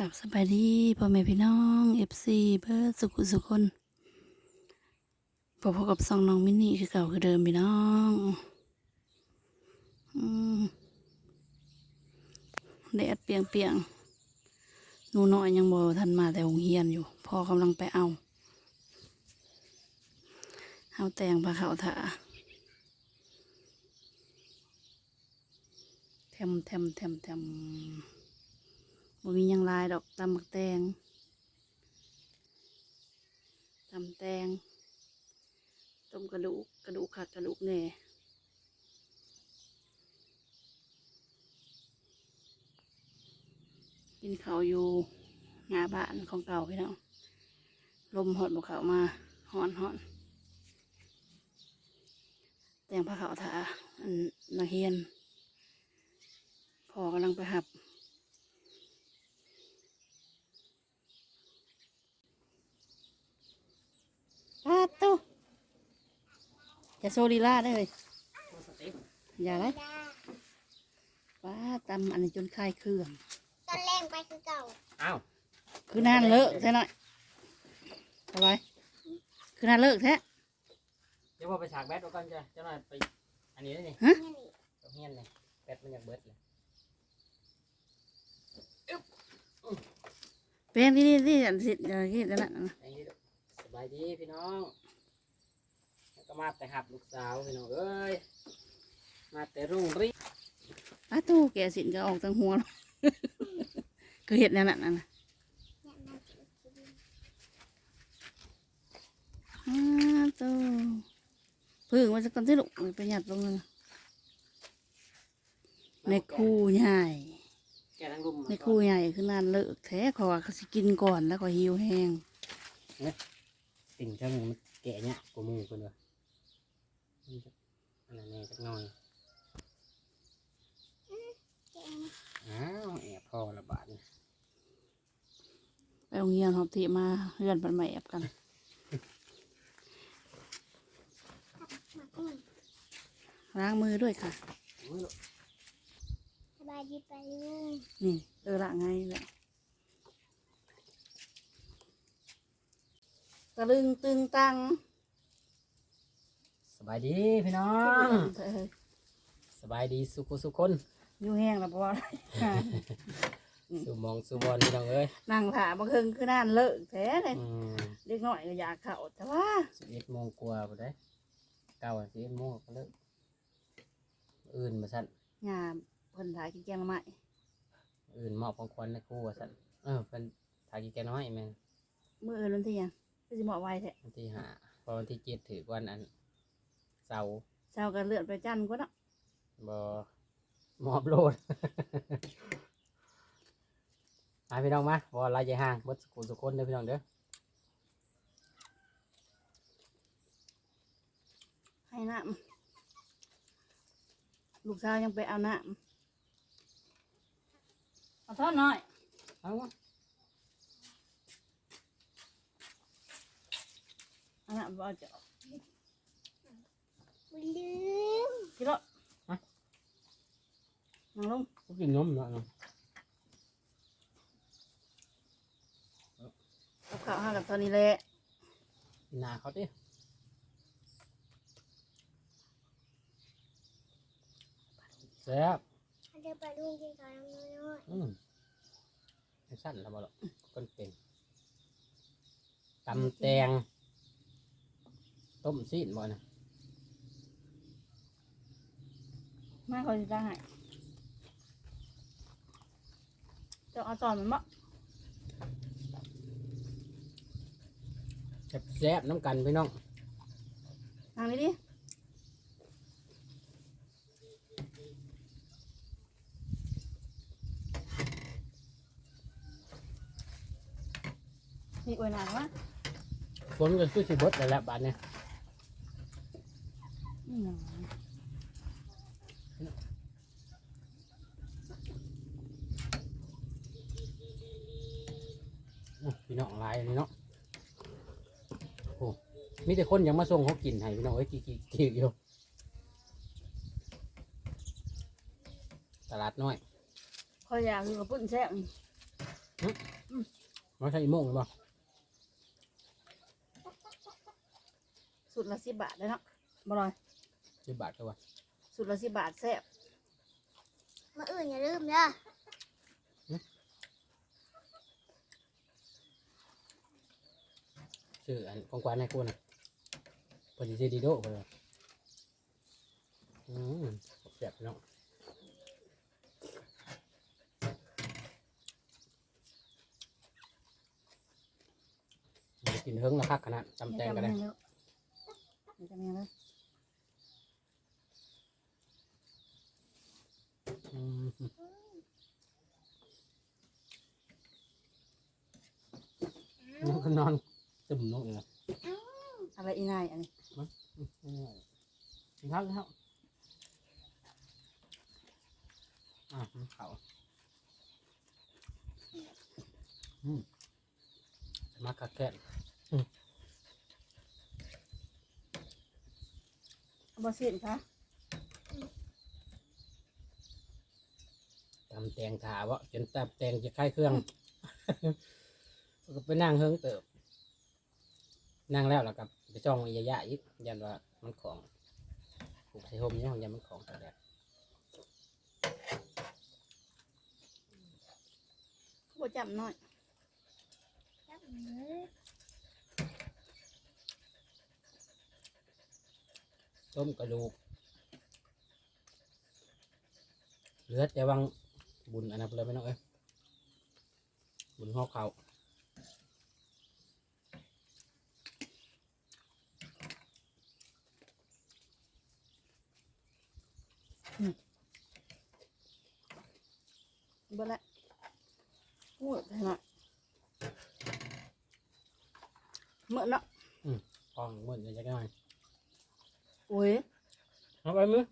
กับสบายดีพ่อแม่พี่น้องเอฟซีเบิร์ดสุขุสุคนพบกับซองน้องมินนี่คือเก่าคือเดิมพี่น้องอืมแดดเปียงเปียงหนูน้อยยังบ่ทันมาแต่หงเฮียนอยู่พ่อกำลังไปเอาเอาแตงพาเขาถาแทมแทมแทมแทม บ่มียังลายดอกตำบักแตงตำแตง ต้มกระดูกกระดูกคักกระดูกแน่กินเขาอยู่หน้าบ้านของเก่าพี่น้องลมหอดบกเขามาหอนหอนแตงผ้าขาวถาอันนักเฮียนพอกำลังไปหับ ปาตุอย่าโซลีลาได้เลยอย่าไรป้าตำอันนี้จนคลายเครื่องตอนแรกไปคือเก่าอ้าวคือนานเลิกใช่หน่อยสบายคือนานเลิกแท้เดี๋ยวพอไปฉากแบตเอาก่อนจ้ะเจ้าหน่อยไปอันนี้นี่นี่เอาเฮียนเลยแบตมันอยากเบิดเลยเป็นที่นี่ที่อันสิอย่างนี้นั่นน่ะไอ้นี่ลูกส บายดีพี่น้องแล้วก็มาแต่หับลูกสาวพี่น้องเอ้ยมาแต่รุ่งรีป้าตู้แกสินก็ออกทางหัว คือเห็ดนั่นน่ะนั่นน่ะป้าตู้พึ่งมาสักตอนที่ลูกไปหยัดลงนั่นน่ะในคู่ใหญ่ แกทั้งรุมในคู่ใหญ่คือนานเลิกแท้ขอว่าเขาสิกินก่อนแล้วก็หิวแห้ง ติ่งเจ้าหมูมันแก่เนี่ยกูมูคนเดียวมันจะอันนั้นแน่จักหน่อยอ้าวแอบพอละบาทนี่ไปโรงเรียนหอบทีมาเฮือนปันมาแอบกันล้างมือด้วยค่ะ โอ้ยลูกสบายดีไปลุง นี่เออละไงแหละ ตะลึงตึงตังสบายดีพี่น้อง เออสบายดีสุขุสุคน อยู่แห้งแล้วเพราะว่าสู่มองสู่บอลพี่น้องเอ้ยนั่งถามบางคืนคือนานเลิกแท้เลยอืมเด็กน้อยก็อยากเข้าแต่ว่าสิบเอ็ดโมงกว่าไปได้เก้าสิบเอ็ดโมงก็เลิกอื่นมาสั่นงามเพิ่นถ่ายกินแกงละไม้อื่นมอบของขวัญในครู่ว่าสั่นเออเป็นถ่ายกี่แกน้อยแม่นมืออื่นวันที่ยัง ก็สิเหมาะไว้แท้วันที่ห้าพอวันที่เจ็ดถือวันอันเสาร์เช้ากันเลื่อนไปจันทร์ก็เนาะบอมอบโลดมาพี่น้องมาบอลายใจห่างบดสุขุสุคนเด้อพี่น้องเด้อให้น้ำลูกสาวยังไปเอาน้ำเอาทอดหน่อย เอาวะ อาน้ำบ่เอจะลืมกิโลนั่งลงก็กินนมเนะเนาะเอาข้าวห้ากับตอนนี้แหละหนาเขาดิแซ่บเดี๋ยวไปลุงกินข้าวน้ำน้อยอืมไม่สั้นแล้วบ่หรอกก้นเป็นตำแตง ต้มซีนบ่นะมาเขาจะได้จะเอาตอนมันบ่แซ่บๆน้ำกันพี่น้องนั่งนี่ดินี่อวยหนังวะฝนก็คือสิเบดแล้วแหละบาดเนี่ยอืมอื้อ พี่น้องหลายอันนี้เนาะโอ้มีแต่คนยังมาส่งเขากินให้พี่น้องเอ้ยกี่กี่กี่อยู่ตลาดน้อยคอยอยากอยู่กับปุ่นแซ่บนี่มาใช้อีโม่งหรือเปล่าสุดละสิบบาทเลยเนาะบ่ลอย สิบบาทก็ว่าสุดละสิบบาทแซ่บมาอื่นอย่าลืมเด้อชื่ออันของกวานให้กูนะพอดีซีดีโดไปเลยอืมแซ่บพี่น้องกินเฮิงละคักขนาดจำแตงกันเลยเดี๋ยวจะมีแล้วอืมมั นก็นอนตึมนกเลยนะอะไรอีนายอันนี้กินข้าวกินข้าวอะมันเขาอืมมากระแกะบ่เสียนคะ ตำแตงถาวะจนตำแตงจะคล้ายเครื่อง ก็ไปนั่งเฮิงเติบ นั่งแล้วแล้วกับไปจ้องอียะๆอีกยันว่ามันของผูกใส่ห่มเนี่ยยันมันของตะแดดบ่จำน้อยจับมือต้มกระดูกเหลือแต่วัง บุญอันนั้นไปเลยไม่น้องเอ้ยบุญหอกเขาบ่ละพูดให้หน่อยเมื่อเนาะฟองเหมือนจะได้ไหมโอ้ยเอาไปมือ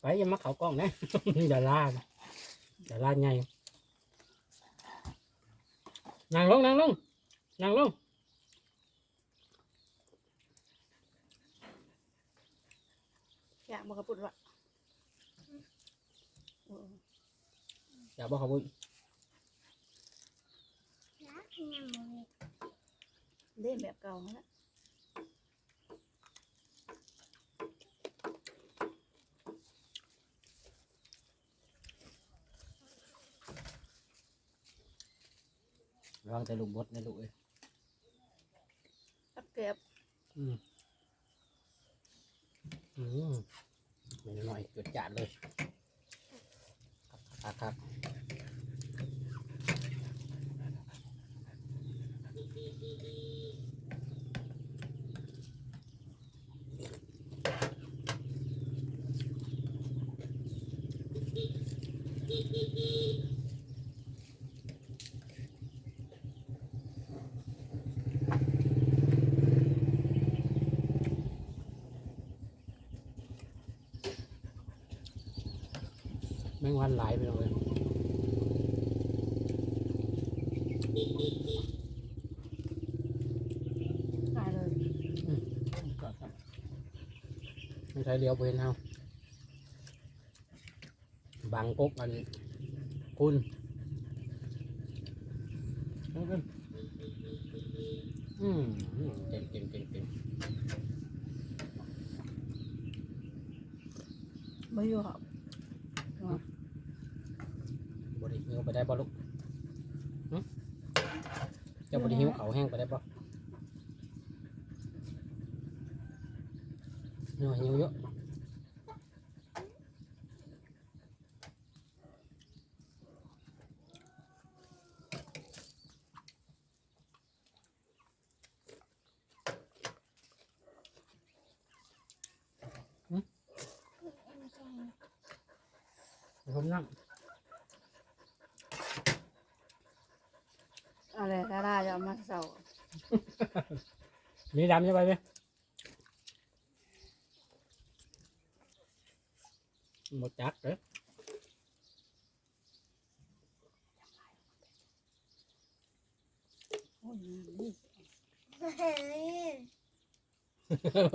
ไปอยังมาเขากล้องนะนี่ดารานะดาราใหญ่นั่งลงนั่งลงนั่งลงอยากบอกกระปุกว่าโอ้อย่าบอกเขาบุญนะยังมือเล่นแบบเก่าแล้ว ระวังแต่ลูกบดนะลูกเอ้ยตักเก็บอืมอืมเมนูหน่อยจุดจานเลยครับครับครับแม งวันหลายไปเลยตายเลยไม่ใช่เลี้ยวไปเห็นเฮาบางกกอันคุณเอาขึ้นอืมอืมเก่งเก่งเก่งเก่งไม่อยู่ครับ บริหิว ไปได้บ่ลูกเจะบริหิวเขาแห้งไปได้บ่เนาะหิวเยอะผมนั่ง อะไรดาราจะ เอามาเสามีดำใช่ไหมเนี่ยหมดจักเลยโอ้ยนี่เฮ้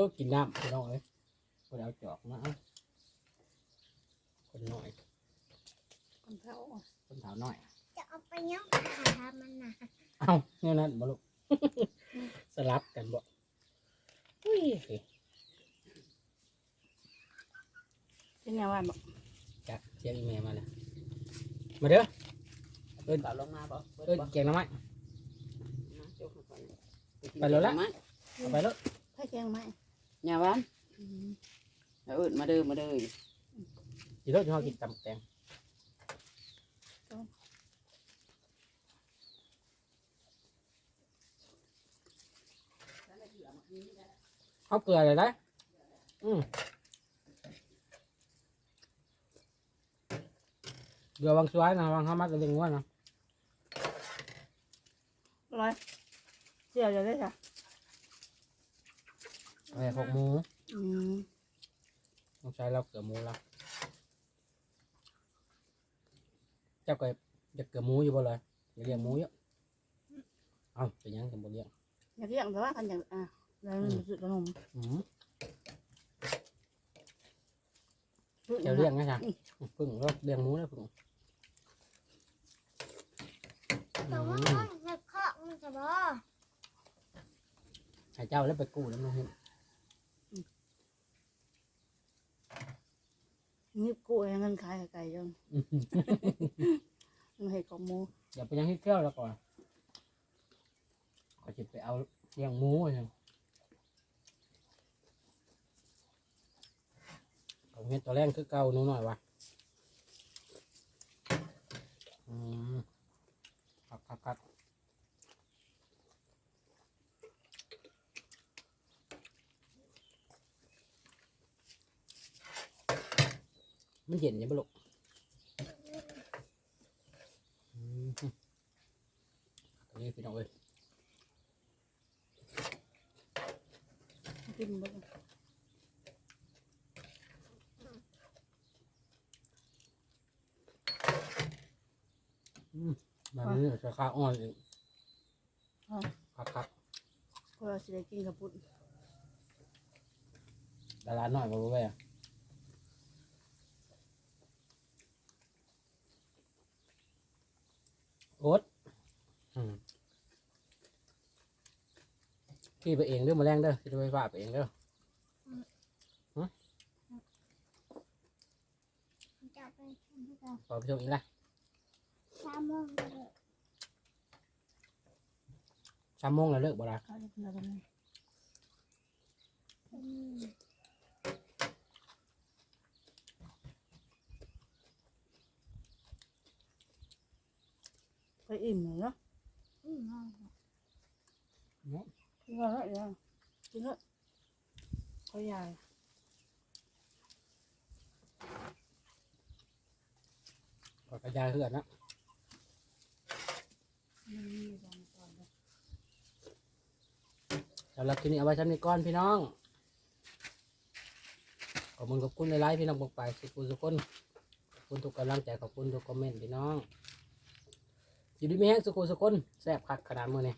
ยกินน้ำพี่น้องเลยคนเอาจอกมาเอาคนน้อยคนไทเขาคนสาวน้อย จะเอาไปยังหามันน่ะ เอ้าเนี่ยนั่นบ่ลูก สลับกันบ่อุ้ยเป็นยังไงบอกจักเสียงอีเมลมาเลยมาเด้อเพิ่นเปล่าลงมาบ่เอ้ยแกงหน้ำไม้มาจุกมาก่อนไปแล้วละมาเอาไปแล้วให้แกงไหมอย่าหวานเอาอื่นมาเด้อมาเด้ออีรถที่เขากินตำแตงเขาเกลืออะไรได้อืมเดี๋ยววางสวยนะวางข้าวมัดกระเด็นว่านะอะไรเจียวจะได้จ้ะไอ้พวกหมูอืมต้องใช้เราเกลือหมูละเจ้าก็จะเกลือหมูอยู่บ่เลยอย่าเลี้ยงหมูเยอะเอาเป็นหยังกันบ่เลี้ยงอยากเรียกแต่ว่ากันอย่างอะ แล้วมันสุดขนมอืมเจ้าเลี้ยงไงจ๊ะพึ่งก็เลี้ยงหมูแล้วพึ่งแต่ว่าอืมมันจะเคาะมันจะบ่ให้เจ้าแล้วไปกู้แล้วมันเห็นนี่กู้ให้เงินขายไก่จังมันให้ของหมูอย่าไปยังที่เที่ยวแล้วก่อนก็จะไปเอาเลี้ยงหมูอย่างเอา เห็ดตัวแรกคือเก่าหนูหน่อยวะอืมครับครับครับมันเย็นยังบ่ลูกอืมนนี้พี่น้องเอ้ยกินบ่ แบบ นี้จะข้าวอ่อนอีกครับครับเพราะเราสิได้กินกับปุ้นดาราหน่อยมารู้ไหมโอ๊ตอืมขี่ไปเองเด้อมาแรงเด้อขี่รถไฟฟ้าไปเองเด้อจะเอาไปทำให้เราพอไปส่งอีกละ สามโมงเลย สามโมงแล้วเลิกบ่ละเขาจะกินอะไรกันอืมไปอิ่มเลยเนาะอืมเอากินอะไรอย่างกินเถอะเขาใหญ่ขอกระจายเพื่อนนะ มันมีบางตอนนะ สำหรับคลิปนี้เอาไว้ทำในก้อนพี่น้อง ขอบคุณขอบคุณในไลฟ์พี่น้องบอกไปสุขุสุขคนขอบคุณทุกกำลังใจขอบคุณทุกคอมเมนต์พี่น้องอยู่ดีมีแห้งสุขุสุขคนแซ่บคักขนาดมือเนี่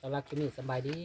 สำหรับคลิปนี้สบายดี